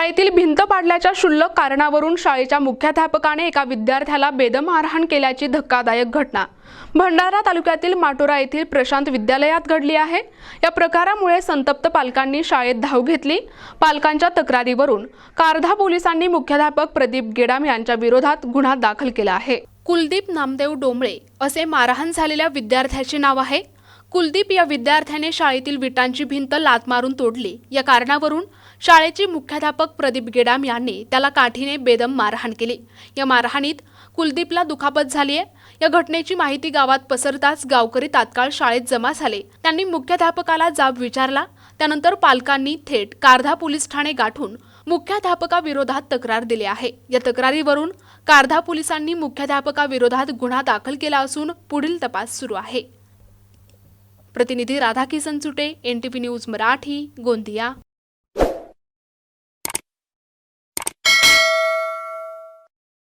शाळेतील भिंत पाडल्याच्या क्षुल्लक कारणावरून शाळेच्या मुख्याध्यापकाने एका विद्यार्थ्याला बेदम मारहाण केल्याची धक्कादायक घटना. भंडारा तालुक्यातील माटोरा येथील प्रशांत विद्यालयात घडली आहे. या प्रकारामुळे संतप्त पालकांनी शाळेत धाव घेतली. पालकांच्या तक्रारीवरून कारधा पोलिसांनी मुख्याध्यापक प्रदीप गेडाम यांच्या विरोधात गुन्हा दाखल केला आहे. कुलदीप नामदेव डोंबळे असे मारहाण झालेल्या विद्यार्थ्याचे नाव आहे. कुलदीप या विद्यार्थ्याने शाळेतील विटांची भिंत लात मारून तोडली. या कारणावरून शाळेचे मुख्याध्यापक प्रदीप गेडाम यांनी त्याला काठीने बेदम मारहाण केली. या मारहाणीत कुलदीपला दुखापत झाली आहे या घटनेची माहिती गावात पसरताच गावकरी तात्काळ शाळेत जमा झाले. त्यांनी मुख्याध्यापकाला जाब विचारला. त्यानंतर पालकांनी थेट कारधा पोलीस ठाणे गाठून मुख्याध्यापकाविरोधात तक्रार दिली आहे. या तक्रारीवरून कारधा पोलिसांनी मुख्याध्यापकाविरोधात गुन्हा दाखल केला असून पुढील तपास सुरू आहे. प्रतिनिधी Radhakisan Chute N T P news Marathi Gondia.